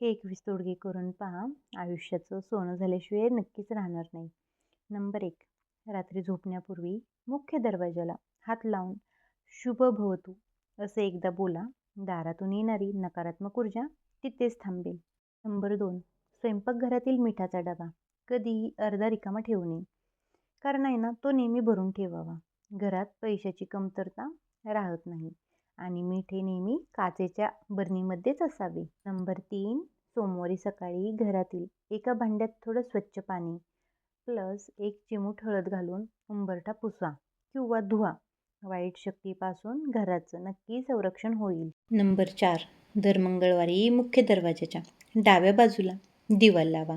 हे एकवीस तोडगे करून पहा. आयुष्याचं सोनं झाल्याशिवाय नक्कीच राहणार नाही. नंबर एक रात्री झोपण्यापूर्वी मुख्य दरवाजाला हात लावून शुभ भवतू. असे एकदा बोला. दारातून येणारी नकारात्मक ऊर्जा तिथेच थांबेल. नंबर दोन स्वयंपाकघरातील मिठाचा डबा. कधीही अर्धा रिकामा ठेवू नये. कारण आहे ना तो नेहमी भरून ठेवावा. घरात पैशाची कमतरता राहत नाही. आणि मीठ हे नेहमी काचेच्या बरणीमध्येच असावे. नंबर तीन सोमवारी सकाळी घरातील एका भांड्यात थोडं स्वच्छ पाणी प्लस एक चिमूट हळद घालून उंबरठा पुसा किंवा धुवा. वाईट शक्तीपासून घराचं नक्की संरक्षण होईल. नंबर चार दर मंगळवारी मुख्य दरवाजाच्या डाव्या बाजूला दिवा लावा.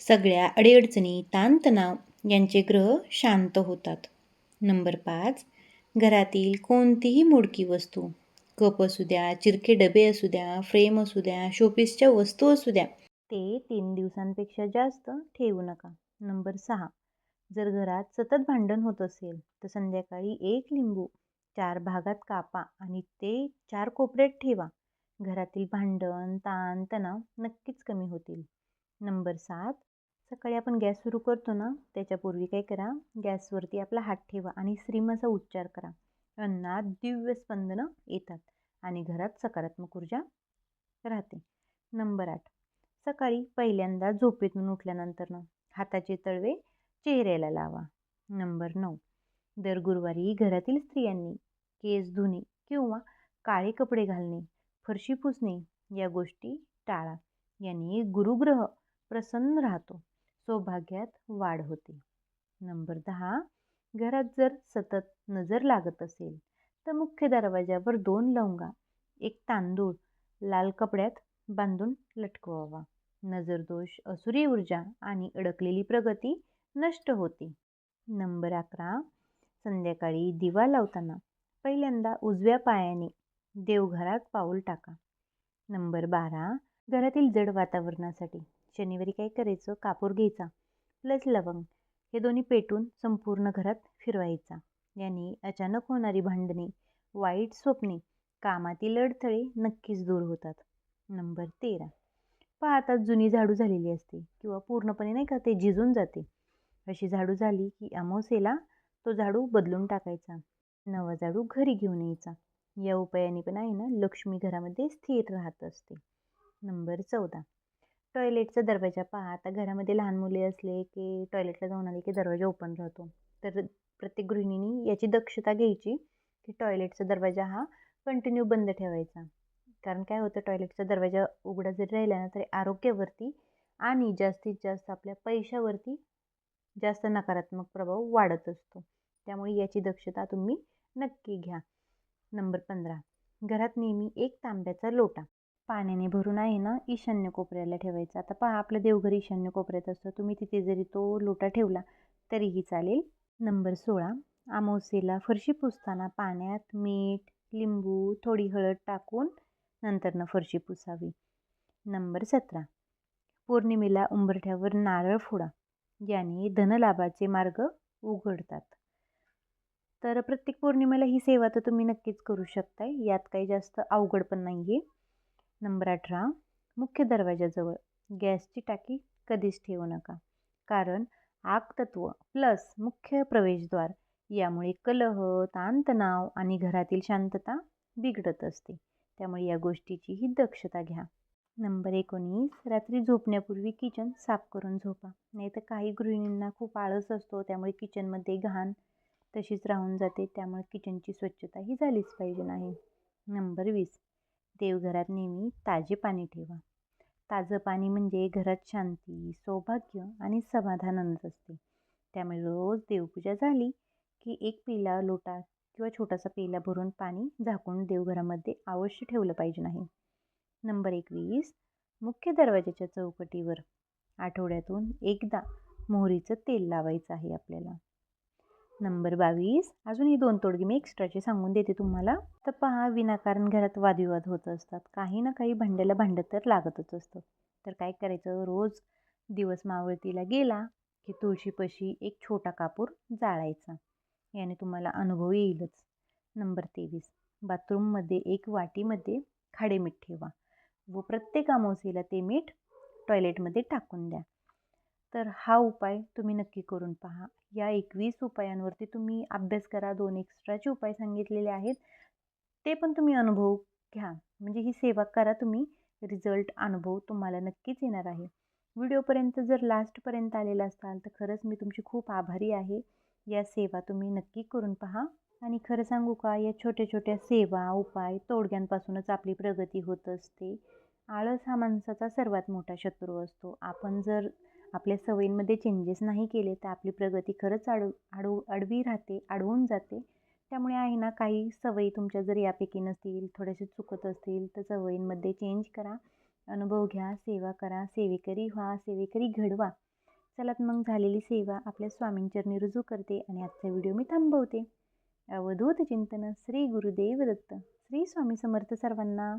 सगळ्या अडीअडचणी ताणतणाव यांचे ग्रह शांत होतात. नंबर पाच घरातील कोणतीही मोडकी वस्तू कप असू द्या चिरके डबे असू द्या फ्रेम असू द्या शोपीसच्या वस्तू असू द्या ते तीन दिवसांपेक्षा जास्त ठेवू नका. नंबर सहा. जर घरात सतत भांडण होत असेल तर संध्याकाळी एक लिंबू चार भागात कापा आणि ते चार कोपऱ्यात ठेवा. घरातील भांडण ताण तणाव नक्कीच कमी होतील. नंबर सात. सकाळी आपण गॅस सुरू करतो ना त्याच्यापूर्वी काय करा गॅसवरती आपला हात ठेवा आणि श्रीमाचा उच्चार करा. अन्नात दिव्य स्पंदनं येतात आणि घरात सकारात्मक ऊर्जा राहते. नंबर आठ. सकाळी पहिल्यांदा झोपेतून उठल्यानंतरनं हाताचे तळवे चेहऱ्याला लावा. नंबर नऊ. दर गुरुवारी घरातील स्त्रियांनी केस धुणे किंवा काळे कपडे घालणे फरशी पुसणे या गोष्टी टाळा. यांनी गुरुग्रह प्रसन्न राहतो. सौभाग्यात वाढ होते. नंबर दहा घरात जर सतत नजर लागत असेल तर मुख्य दरवाजावर दोन लवंगा एक तांदूळ लाल कपड्यात बांधून लटकवावा. नजरदोष असुरी ऊर्जा आणि अडकलेली प्रगती नष्ट होते. नंबर अकरा संध्याकाळी दिवा लावताना पहिल्यांदा उजव्या पायाने देवघरात पाऊल टाका. नंबर बारा घरातील जड वातावरणासाठी शनिवारी काय करायचं? कापूर घ्यायचा प्लस लवंग. हे दोन्ही पेटून संपूर्ण घरात फिरवायचा. याने अचानक होणारी भांडणे वाईट स्वप्ने कामातील अडथळे नक्कीच दूर होतात. नंबर तेरा. पाहता जुनी झाडू झालेली असते किंवा पूर्णपणे नाही का ते झिजून जाते. अशी झाडू झाली की अमावसेला तो झाडू बदलून टाकायचा. नवा झाडू घरी घेऊन यायचा. या उपायाने पण आहे ना लक्ष्मी घरामध्ये स्थिर राहत असते. नंबर चौदा. टॉयलेटचा दरवाजा पहा. आता घरामध्ये लहान मुले असले की टॉयलेटला जाऊन आले की दरवाजा ओपन राहतो. तर प्रत्येक गृहिणीनी याची दक्षता घ्यायची की टॉयलेटचा दरवाजा हा कंटिन्यू बंद ठेवायचा. कारण काय होतं टॉयलेटचा दरवाजा उघडा जरी राहिला ना तरी आरोग्यावरती आणि जास्तीत जास्त आपल्या पैशावरती जास्त नकारात्मक प्रभाव वाढत असतो. त्यामुळे याची दक्षता तुम्ही नक्की घ्या. नंबर पंधरा. घरात नेहमी एक तांब्याचा लोटा. पाण्याने भरून आहे ना ईशान्य कोपऱ्याला ठेवायचा. आता पहा आपलं देवघर ईशान्य कोपऱ्यात असतं. तुम्ही तिथे जरी तो लोटा ठेवला तरीही चालेल. नंबर सोळा आमोसेला फरशी पुसताना पाण्यात मीठ लिंबू थोडी हळद टाकून नंतरनं फरशी पुसावी. नंबर सतरा पौर्णिमेला उंबरठ्यावर नारळ फोडा याने धनलाभाचे मार्ग उघडतात. तर प्रत्येक पौर्णिमेला ही सेवा तर तुम्ही नक्कीच करू शकताय. यात काही जास्त अवघड पण नाही आहे नंबर अठरा. मुख्य दरवाजाजवळ. गॅसची टाकी कधीच ठेवू नका. कारण आग तत्व प्लस मुख्य प्रवेशद्वार यामुळे कलह ताणतणाव आणि घरातील शांतता बिघडत असते. त्यामुळे या गोष्टीचीही दक्षता घ्या. नंबर एकोणीस. रात्री झोपण्यापूर्वी किचन साफ करून झोपा. नाही तर काही गृहिणींना खूप आळस असतो त्यामुळे किचनमध्ये घाण तशीच राहून जाते. त्यामुळे किचनची स्वच्छता ही झालीच पाहिजे नाही. नंबर वीस. देवघरात नेहमी ताजे पाणी ठेवा. ताजं पाणी म्हणजे घरात शांती सौभाग्य आणि समाधानच असते. त्यामुळे रोज देवपूजा झाली की एक पिला लोटा किंवा छोटासा पेला भरून पाणी झाकून देवघरामध्ये अवश्य ठेवलं पाहिजे नाही. नंबर एकवीस मुख्य दरवाजाच्या चौकटीवर आठवड्यातून एकदा मोहरीचं तेल लावायचं आहे आपल्याला. नंबर बावीस. अजून ही दोन तोडगी मी एक्स्ट्राचे सांगून देते तुम्हाला. तर पहा विनाकारण घरात वादविवाद होत असतात. काही ना काही भांड्याला भांडं तर लागतच असतं. तर काय करायचं? रोज दिवस मावळतीला गेला की तुळशीपशी एक छोटा कापूर जाळायचा. याने तुम्हाला अनुभव येईलच. नंबर तेवीस. बाथरूममध्ये एक वाटीमध्ये खाडे मीठ ठेवा व प्रत्येक अमावस्येला ते मीठ टॉयलेटमध्ये टाकून द्या. तर हा उपाय तुम्ही नक्की करून पहा. या एकवीस उपायांवरती तुम्ही अभ्यास करा. दोन एक्स्ट्राचे उपाय सांगितलेले आहेत. ते पण तुम्ही अनुभव घ्या. म्हणजे ही सेवा करा तुम्ही. रिझल्ट अनुभव तुम्हाला नक्कीच येणार आहे. व्हिडिओपर्यंत जर लास्टपर्यंत आलेला असाल तर खरंच मी तुमची खूप आभारी आहे. या सेवा तुम्ही नक्की करून पहा. आणि खरं सांगू का या छोट्या छोट्या सेवा उपाय तोडग्यांपासूनच आपली प्रगती होत असते. आळस हा माणसाचा सर्वात मोठा शत्रू असतो. आपण जर आपल्या सवयींमध्ये चेंजेस नाही केले तर आपली प्रगती खरंच आडू आडू आडवी राहते अडवून जाते. त्यामुळे आहे ना काही सवयी तुमच्या जर यापैकी नसतील थोडेसे चुकत असतील तर सवयींमध्ये चेंज करा. अनुभव घ्या सेवा करा सेवेकरी व्हा सेवेकरी घडवा. चला मग झालेली सेवा आपल्या स्वामींचरणी रुजू करते आणि आजचा व्हिडिओ मी थांबवते. अवधूत चिंतन श्री गुरुदेव दत्त श्री स्वामी समर्थ सर्वांना.